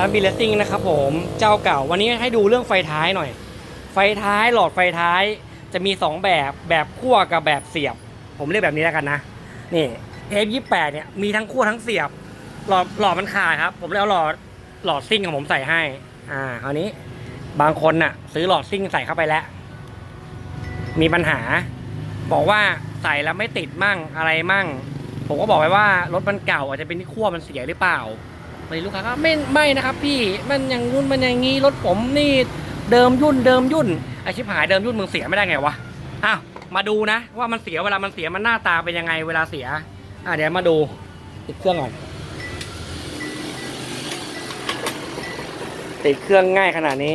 ร้านบีเลสซิ่งนะครับผมเจ้าเก่า วันนี้ให้ดูเรื่องไฟท้ายหน่อย ไฟท้ายหลอดไฟท้ายจะมี 2 แบบแบบขั้วกับแบบเสียบ ผมเรียกแบบนี้แล้วกันนะนี่เอฟยี่แปดเนี่ยมีทั้งขั้วทั้งเสียบ หลอดหลอดมันขาดครับ ผมเลยเอาหลอดหลอดซิ่งของผมใส่ให้อ่าคราวนี้บางคนน่ะ ซื้อหลอดซิ่งใส่เข้าไปแล้ว มีปัญหา บอกว่าใส่แล้วไม่ติดมั่งอะไรมั่ง ผมก็บอกไปว่ารถมันเก่าอาจจะเป็นที่ขั้วมันเสียหรือเปล่า วันนี้ลูกค้าก็ไม่ไม่นะครับ พี่มันอย่างนู้นมันอย่างงี้รถผมนี่เดิมยุ่นเดิมยุ่นไอชิบหายเดิมยุ่นมึงเสียไม่ได้ไงวะอ้าวมาดูนะ ว่ามันเสียเวลามันเสียมันหน้าตาเป็นยังไงเวลาเสียอะเดี๋ยวมาดูติดเครื่องก่อนติดเครื่องง่ายขนาดนี้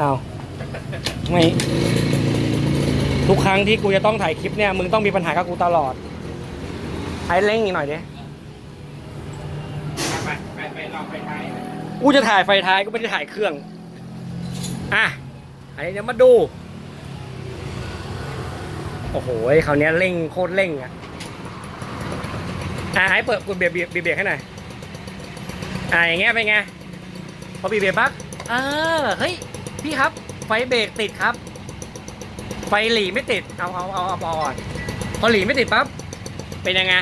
อ้าวไม่ทุกครั้งที่กูจะต้องถ่ายคลิปเนี่ยมึงต้องมีปัญหากับกูตลอดไอ้เร่งอีกหน่อยดิ กูจะถ่ายไฟท้ายกูไม่ได้ถ่ายเครื่อง อะไอ้เดี๋ยวมาดู โอ้โหคราวเนี้ยเร่งโคตรเร่งอะ อะให้เปิดกดเบรกเบรกเบรกให้หน่อย อะอย่างเงี้ยเป็นไง พอบีบเบรกปั๊บเออ เฮ้ย พี่ครับ ไฟเบรกติดครับ ไฟหลีไม่ติด เอาเอาเอาเอาก่อนพอหลีไม่ติดปั๊บ เป็นยังไง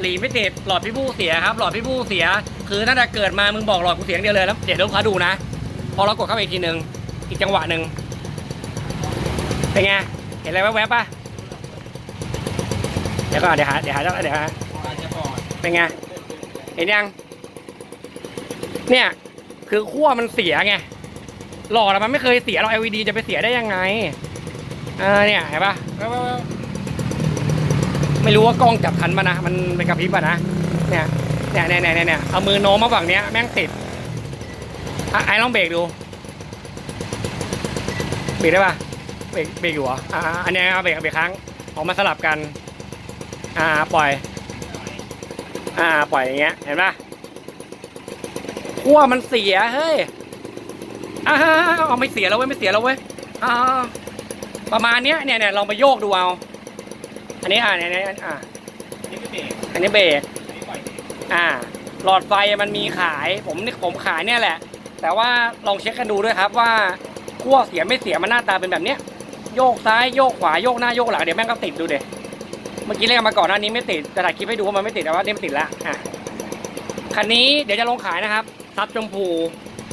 หลีไม่ติด หลอดพี่บู้เสียครับ หลอดพี่บู้เสีย คือตั้งแต่เกิดมามึงบอกหลอดกูเสียงเดียวเลยแล้วเดี๋ยวลูกค้าดูนะ พอเรากดเข้าไปอีกทีหนึ่งอีกจังหวะหนึ่งเป็นไงเห็นอะไรแวบๆป่ะเดี๋ยวก่อนเดี๋ยวหาเดี๋ยวหาเดี๋ยวหาเป็นไงเห็นยัง เนี่ย คือขั้วมันเสียไงหลอดมันไม่เคยเสียหรอก LED จะไปเสียได้ยังไงอ่าเนี่ยเห็นปะไม่รู้ว่ากล้องจับทันปะนะ มันเป็นกระพริบปะนะ เนี่ย เนี่ยเนี่ยเนี่ยเนี่ยเอามือโน้มมาฝั่งเนี้ยแม่งติดอะไอ้ลองเบรกดูเบรกได้ปะเบรกเบรกอยู่เหรออ่าอันเนี้ยเอาเบรกเบรกครั้งออกมาสลับกัน อ่าปล่อย อ่าปล่อยอย่างเงี้ยเห็นปะขั้วมันเสียเฮ้ยอ่าเอาไม่เสียแล้วเว้ยไม่เสียแล้วเว้ยอ่าประมาณเนี้ยเนี่ยเนี่ยลองไปโยกดูเอาอันนี้อ่าเนี่ยเนี่ยอ่าอันนี้เบรก อ่า หลอดไฟมันมีขาย ผมนี่ผมขายเนี่ยแหละ แต่ว่าลองเช็คกันดูด้วยครับว่าขั้วเสียไม่เสียมันหน้าตาเป็นแบบเนี้ย โยกซ้ายโยกขวาโยกหน้าโยกหลังเดี๋ยวแม่งก็ติดดูเด็เมื่อกี้เล่นมาก่อนหน้านี้ไม่ติดจะถ่ายคลิปให้ดูว่ามันไม่ติดแต่ว่านี่มันติดแล้วอะคันนี้เดี๋ยวจะลงขายนะครับซับชมพู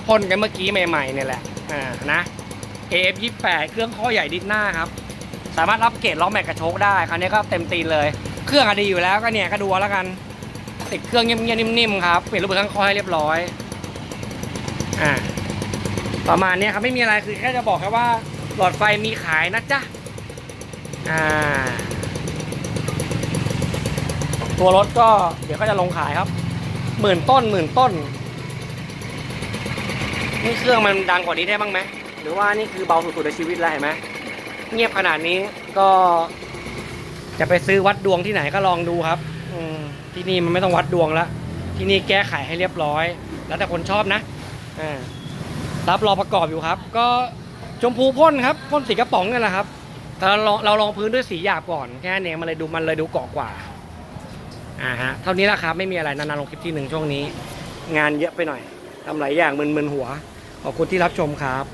พ่นกันเมื่อกี้ใหม่ๆเนี่ยแหละอ่านะ AF 28 เครื่องข้อใหญ่ดิสหน้าครับ สามารถรับเกรดล้อแม็กกระโชกได้คราวนี้ก็เต็มตีนเลย เครื่องอดีอยู่แล้วก็เนี่ยก็ดูแล้วกัน ติดเครื่องเงียบๆนิ่มๆครับเปลี่ยนรูปแบบข้างคอให้เรียบร้อยอ่าประมาณนี้ครับไม่มีอะไรคือแค่จะบอกแค่ว่าหลอดไฟมีขายนะจ๊ะอ่าตัวรถก็เดี๋ยวก็จะลงขายครับหมื่นต้นหมื่นต้นนี่เครื่องมันดังกว่านี้ได้บ้างไหมหรือว่านี่คือเบาสุดๆในชีวิตแล้วเห็นไหมเงียบขนาดนี้ก็จะไปซื้อวัดดวงที่ไหนก็ลองดูครับ อืมที่นี่มันไม่ต้องวัดดวงแล้วที่นี่แก้ไขให้เรียบร้อย แล้วแต่คนชอบนะอ่ารับรอประกอบอยู่ครับ ก็ชมพูพ่นครับพ่นสีกระป๋องนี่แหละครับแต่เราลองเราลองพื้นด้วยสีหยาบก่อนแค่นี้มันเลยดูมันเลยดูเกาะกว่าอ่าฮะเท่านี้แหละครับไม่มีอะไรนานๆลงคลิปที่หนึ่งช่วงนี้ งานเยอะไปหน่อยทำหลายอย่างมึนๆหัว ขอบคุณที่รับชมครับ